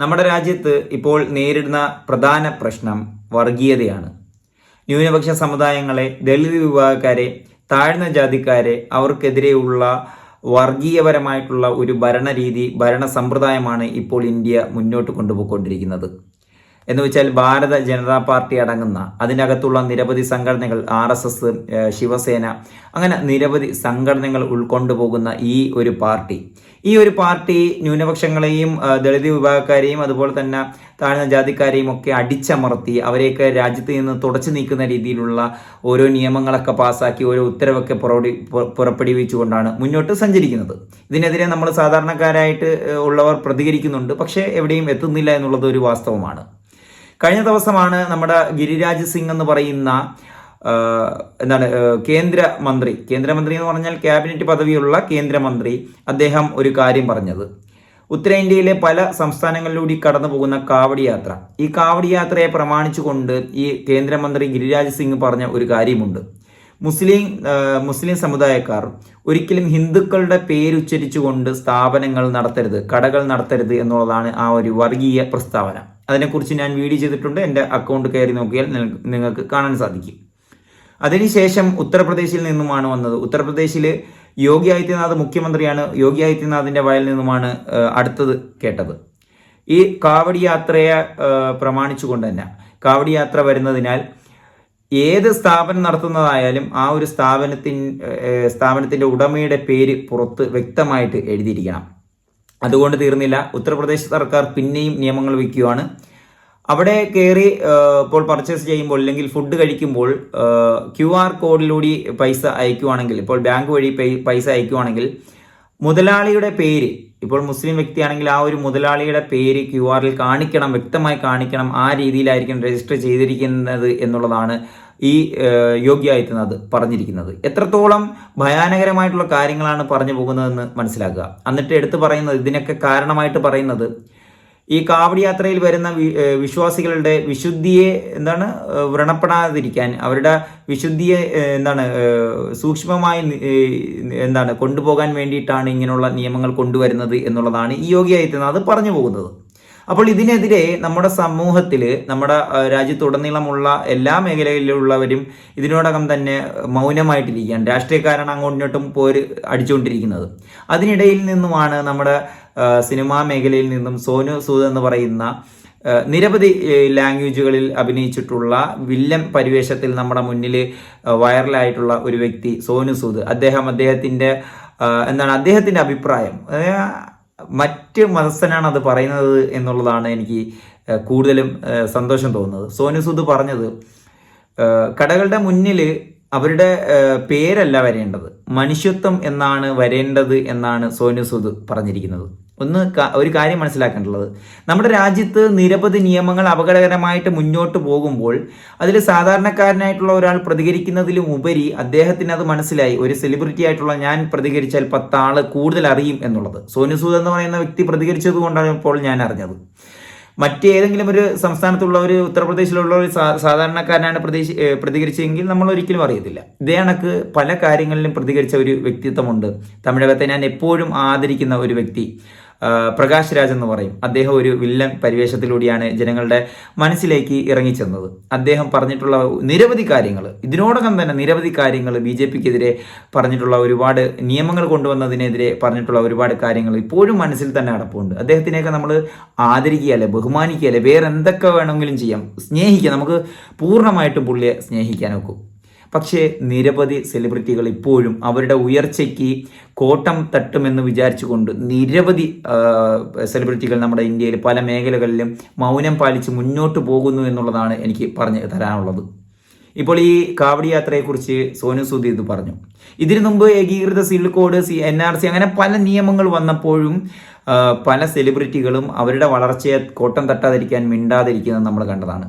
നമ്മുടെ രാജ്യത്ത് ഇപ്പോൾ നേരിടുന്ന പ്രധാന പ്രശ്നം വർഗീയതയാണ്. ന്യൂനപക്ഷ സമുദായങ്ങളെ ദളിത് വിഭാഗക്കാരെ താഴ്ന്ന ജാതിക്കാരെ അവർക്കെതിരെയുള്ള വർഗീയപരമായിട്ടുള്ള ഒരു ഭരണരീതി ഭരണ സമ്പ്രദായമാണ് ഇപ്പോൾ ഇന്ത്യ മുന്നോട്ട് കൊണ്ടുപോയിക്കൊണ്ടിരിക്കുന്നത്. എന്ന് വെച്ചാൽ ഭാരത ജനതാ പാർട്ടി അടങ്ങുന്ന അതിനകത്തുള്ള നിരവധി സംഘടനകൾ ആർ എസ് എസ് ശിവസേന അങ്ങനെ നിരവധി സംഘടനകൾ ഉൾക്കൊണ്ടുപോകുന്ന ഈ ഒരു പാർട്ടി. ഈ ഒരു പാർട്ടി ന്യൂനപക്ഷങ്ങളെയും ദളിത് വിഭാഗക്കാരെയും അതുപോലെ തന്നെ താഴ്ന്ന ജാതിക്കാരെയും ഒക്കെ അടിച്ചമർത്തി അവരെയൊക്കെ രാജ്യത്ത് നിന്ന് തുടച്ചു നീക്കുന്ന രീതിയിലുള്ള ഓരോ നിയമങ്ങളൊക്കെ പാസ്സാക്കി ഓരോ ഉത്തരവൊക്കെ പുറപ്പെടുവി പുറപ്പെടുവിച്ചുകൊണ്ടാണ് മുന്നോട്ട് സഞ്ചരിക്കുന്നത്. ഇതിനെതിരെ നമ്മൾ സാധാരണക്കാരായിട്ട് ഉള്ളവർ പ്രതികരിക്കുന്നുണ്ട്. പക്ഷേ എവിടെയും എത്തുന്നില്ല എന്നുള്ളത് ഒരു വാസ്തവമാണ്. കഴിഞ്ഞ ദിവസമാണ് നമ്മുടെ ഗിരിരാജ് സിംഗ് എന്ന് പറയുന്ന എന്താണ് കേന്ദ്രമന്ത്രി കേന്ദ്രമന്ത്രി എന്ന് പറഞ്ഞാൽ ക്യാബിനറ്റ് പദവിയുള്ള കേന്ദ്രമന്ത്രി അദ്ദേഹം ഒരു കാര്യം പറഞ്ഞത്. ഉത്തരേന്ത്യയിലെ പല സംസ്ഥാനങ്ങളിലൂടെ കടന്നു പോകുന്ന കാവടി യാത്ര. ഈ കാവടി യാത്രയെ പ്രമാണിച്ചുകൊണ്ട് ഈ കേന്ദ്രമന്ത്രി ഗിരിരാജ് സിംഗ് പറഞ്ഞ ഒരു കാര്യമുണ്ട്. മുസ്ലിം മുസ്ലിം സമുദായക്കാർ ഒരിക്കലും ഹിന്ദുക്കളുടെ പേരുച്ചരിച്ചുകൊണ്ട് സ്ഥാപനങ്ങൾ നടത്തരുത് കടകൾ നടത്തരുത് എന്നുള്ളതാണ് ആ ഒരു വർഗീയ പ്രസ്താവന. അതിനെക്കുറിച്ച് ഞാൻ വീഡിയോ ചെയ്തിട്ടുണ്ട്. എന്റെ അക്കൗണ്ട് കയറി നോക്കിയാൽ നിങ്ങൾക്ക് കാണാൻ സാധിക്കും. അതിനുശേഷം ഉത്തർപ്രദേശിൽ നിന്നുമാണ് വന്നത്. ഉത്തർപ്രദേശിൽ യോഗി ആദിത്യനാഥ് മുഖ്യമന്ത്രിയാണ് യോഗി ആദിത്യനാഥിന്റെ വയലിൽ നിന്നുമാണ് അടുത്തത് കേട്ടത്. ഈ കാവടി യാത്രയെ പ്രമാണിച്ചുകൊണ്ട് തന്നെ. കാവടി യാത്ര വരുന്നതിനാൽ ഏത് സ്ഥാപനം നടത്തുന്നതായാലും ആ ഒരു സ്ഥാപനത്തിൻ സ്ഥാപനത്തിന്റെ ഉടമയുടെ പേര് പുറത്ത് വ്യക്തമായിട്ട് എഴുതിയിരിക്കണം. അതുകൊണ്ട് തീർന്നില്ല. ഉത്തർപ്രദേശ് സർക്കാർ പിന്നെയും നിയമങ്ങൾ വയ്ക്കുകയാണ് അവിടെ കയറി ഇപ്പോൾ പർച്ചേസ് ചെയ്യുമ്പോൾ അല്ലെങ്കിൽ ഫുഡ് കഴിക്കുമ്പോൾ ക്യു ആർ കോഡിലൂടെ പൈസ അയക്കുവാണെങ്കിൽ ഇപ്പോൾ ബാങ്ക് വഴി പൈസ അയക്കുവാണെങ്കിൽ മുതലാളിയുടെ പേര് ഇപ്പോൾ മുസ്ലിം വ്യക്തിയാണെങ്കിൽ ആ ഒരു മുതലാളിയുടെ പേര് ക്യു ആറിൽ കാണിക്കണം വ്യക്തമായി കാണിക്കണം ആ രീതിയിലായിരിക്കും രജിസ്റ്റർ ചെയ്തിരിക്കുന്നത് എന്നുള്ളതാണ് ഈ ആദിത്യനാഥ് പറഞ്ഞിരിക്കുന്നത്. എത്രത്തോളം ഭയാനകരമായിട്ടുള്ള കാര്യങ്ങളാണ് പറഞ്ഞു പോകുന്നതെന്ന് മനസ്സിലാക്കുക. എന്നിട്ട് എടുത്തു പറയുന്നത് ഇതിനൊക്കെ കാരണമായിട്ട് പറയുന്നത് ഈ കാവടി യാത്രയിൽ വരുന്ന വിശ്വാസികളുടെ വിശുദ്ധിയെ എന്താണ് വ്രണപ്പെടാതിരിക്കാൻ അവരുടെ വിശുദ്ധിയെ എന്താണ് സൂക്ഷ്മമായി എന്താണ് കൊണ്ടുപോകാൻ വേണ്ടിയിട്ടാണ് ഇങ്ങനെയുള്ള നിയമങ്ങൾ കൊണ്ടുവരുന്നത് എന്നുള്ളതാണ് ഈ യോഗി ആദിത്യനാഥ് പറഞ്ഞു പോകുന്നത്. അപ്പോൾ ഇതിനെതിരെ നമ്മുടെ സമൂഹത്തിൽ നമ്മുടെ രാജ്യത്തുടനീളമുള്ള എല്ലാ മേഖലയിലുള്ളവരും ഇതിനോടകം തന്നെ മൗനമായിട്ടിരിക്കുകയാണ്. രാഷ്ട്രീയക്കാരാണ് അങ്ങോട്ടും പോര് അടിച്ചുകൊണ്ടിരിക്കുന്നത്. അതിനിടയിൽ നിന്നുമാണ് നമ്മുടെ സിനിമാ മേഖലയിൽ നിന്നും സോനു സൂദ് എന്ന് പറയുന്ന നിരവധി ലാംഗ്വേജുകളിൽ അഭിനയിച്ചിട്ടുള്ള വില്ലൻ പരിവേഷത്തിൽ നമ്മുടെ മുന്നിൽ വൈറലായിട്ടുള്ള ഒരു വ്യക്തി സോനു സൂദ്. അദ്ദേഹം അദ്ദേഹത്തിന്റെ എന്താണ് അദ്ദേഹത്തിന്റെ അഭിപ്രായം? മറ്റ് മതസ്ഥനാണ് അത് പറയുന്നത് എന്നുള്ളതാണ് എനിക്ക് കൂടുതലും സന്തോഷം തോന്നുന്നത്. സോനു സൂദ് പറഞ്ഞത് കടകളുടെ മുന്നിൽ അവരുടെ പേരല്ല വരേണ്ടത്. മനുഷ്യത്വം എന്നാണ് വരേണ്ടത് എന്നാണ് സോനു സൂദ് പറഞ്ഞിരിക്കുന്നത്. ഒന്ന് ഒരു കാര്യം മനസ്സിലാക്കേണ്ടത് നമ്മുടെ രാജ്യത്ത് നിരവധി നിയമങ്ങൾ അപകടകരമായിട്ട് മുന്നോട്ട് പോകുമ്പോൾ അതിൽ സാധാരണക്കാരനായിട്ടുള്ള ഒരാൾ പ്രതികരിക്കുന്നതിലും ഉപരി അദ്ദേഹത്തിന് അത് മനസ്സിലായി. ഒരു സെലിബ്രിറ്റി ആയിട്ടുള്ള ഞാൻ പ്രതികരിച്ചാൽ പത്താൾ കൂടുതൽ അറിയും എന്നുള്ളത്. സോനുസൂദ് എന്ന് പറയുന്ന വ്യക്തി പ്രതികരിച്ചത് കൊണ്ടാണ് ഇപ്പോൾ ഞാൻ അറിഞ്ഞത്. മറ്റേതെങ്കിലും ഒരു സംസ്ഥാനത്തുള്ള ഒരു ഉത്തർപ്രദേശിലുള്ള ഒരു സാധാരണക്കാരനാണ് പ്രതീക്ഷ പ്രതികരിച്ചതെങ്കിൽ നമ്മൾ ഒരിക്കലും അറിയത്തില്ല. ഇതേ പല കാര്യങ്ങളിലും പ്രതികരിച്ച ഒരു വ്യക്തിത്വമുണ്ട്. തമിഴകത്തെ ഞാൻ എപ്പോഴും ആദരിക്കുന്ന ഒരു വ്യക്തി. പ്രകാശ് രാജ് എന്ന് പറയും. അദ്ദേഹം ഒരു വില്ലൻ പരിവേഷത്തിലൂടെയാണ് ജനങ്ങളുടെ മനസ്സിലേക്ക് ഇറങ്ങിച്ചെന്നത്. അദ്ദേഹം പറഞ്ഞിട്ടുള്ള നിരവധി കാര്യങ്ങൾ ഇതിനോടകം തന്നെ നിരവധി കാര്യങ്ങൾ ബി ജെ പിക്കെതിരെ പറഞ്ഞിട്ടുള്ള ഒരുപാട് നിയമങ്ങൾ കൊണ്ടുവന്നതിനെതിരെ പറഞ്ഞിട്ടുള്ള ഒരുപാട് കാര്യങ്ങൾ ഇപ്പോഴും മനസ്സിൽ തന്നെ അടപ്പുണ്ട്. അദ്ദേഹത്തിനെയൊക്കെ നമ്മൾ ആദരിക്കുകയല്ലേ ബഹുമാനിക്കുകയല്ലേ വേറെ എന്തൊക്കെ വേണമെങ്കിലും ചെയ്യാം. സ്നേഹിക്കാം നമുക്ക് പൂർണമായിട്ടും പുള്ളിയെ സ്നേഹിക്കാൻ പക്ഷേ നിരവധി സെലിബ്രിറ്റികൾ ഇപ്പോഴും അവരുടെ ഉയർച്ചയ്ക്ക് കോട്ടം തട്ടുമെന്ന് വിചാരിച്ചുകൊണ്ട് നിരവധി സെലിബ്രിറ്റികൾ നമ്മുടെ ഇന്ത്യയിൽ പല മേഖലകളിലും മൗനം പാലിച്ച് മുന്നോട്ട് പോകുന്നു എന്നുള്ളതാണ് എനിക്ക് പറഞ്ഞു തരാനുള്ളത്. ഇപ്പോൾ ഈ കാവടി യാത്രയെക്കുറിച്ച് സോനു സൂദി ഇത് പറഞ്ഞു. ഇതിനു മുമ്പ് ഏകീകൃത civil code C N R C അങ്ങനെ പല നിയമങ്ങൾ വന്നപ്പോഴും പല സെലിബ്രിറ്റികളും അവരുടെ വളർച്ചയെ കോട്ടം തട്ടാതിരിക്കാൻ മിണ്ടാതിരിക്കുന്നത് നമ്മൾ കണ്ടതാണ്.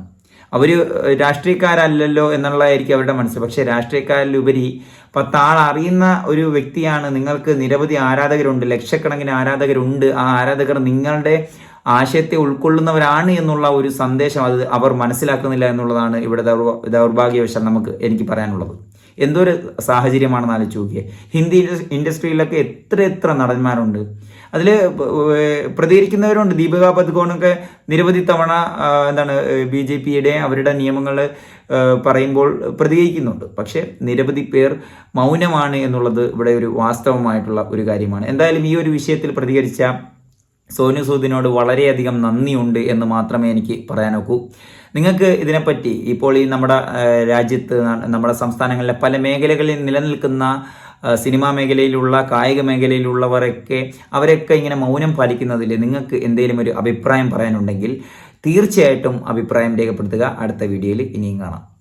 അവർ രാഷ്ട്രീയക്കാരല്ലല്ലോ എന്നുള്ളതായിരിക്കും അവരുടെ മനസ്സ്. പക്ഷേ രാഷ്ട്രീയക്കാരിലുപരി പത്താൾ അറിയുന്ന ഒരു വ്യക്തിയാണ്. നിങ്ങൾക്ക് നിരവധി ആരാധകരുണ്ട്. ലക്ഷക്കണക്കിന് ആരാധകരുണ്ട്. ആ ആരാധകർ നിങ്ങളുടെ ആശയത്തെ ഉൾക്കൊള്ളുന്നവരാണ് എന്നുള്ള ഒരു സന്ദേശം അത് അവർ മനസ്സിലാക്കുന്നില്ല എന്നുള്ളതാണ് ഇവിടെ ദൗർഭ- ദൗർഭാഗ്യവശാൽ നമുക്ക് എനിക്ക് പറയാനുള്ളത്. എന്തൊരു സാഹചര്യമാണെന്ന് ആലോചിച്ച് നോക്കിയേ. ഹിന്ദി ഇൻഡസ്ട്രിയിലൊക്കെ എത്ര എത്ര നടന്മാരുണ്ട്. അതിൽ പ്രതികരിക്കുന്നവരുണ്ട്. ദീപിക പദുകോണൊക്കെ നിരവധി തവണ എന്താണ് ബി ജെ പിയുടെ അവരുടെ നിയമങ്ങൾ പറയുമ്പോൾ പ്രതികരിക്കുന്നുണ്ട്. പക്ഷേ നിരവധി പേർ മൗനമാണ് എന്നുള്ളത് ഇവിടെ ഒരു വാസ്തവമായിട്ടുള്ള ഒരു കാര്യമാണ്. എന്തായാലും ഈ ഒരു വിഷയത്തിൽ പ്രതികരിച്ച സോനു സൂദിനോട് വളരെയധികം നന്ദിയുണ്ട് എന്ന് മാത്രമേ എനിക്ക് പറയാനൊക്കൂ. നിങ്ങൾക്ക് ഇതിനെപ്പറ്റി ഇപ്പോൾ ഈ നമ്മുടെ രാജ്യത്ത് നമ്മുടെ സംസ്ഥാനങ്ങളിലെ പല മേഖലകളിൽ നിലനിൽക്കുന്ന സിനിമാ മേഖലയിലുള്ള കായിക മേഖലയിലുള്ളവരൊക്കെ അവരൊക്കെ ഇങ്ങനെ മൗനം പാലിക്കുന്നതിൽ നിങ്ങൾക്ക് എന്തെങ്കിലും ഒരു അഭിപ്രായം പറയാനുണ്ടെങ്കിൽ തീർച്ചയായിട്ടും അഭിപ്രായം രേഖപ്പെടുത്തുക. അടുത്ത വീഡിയോയിൽ ഇനിയും കാണാം.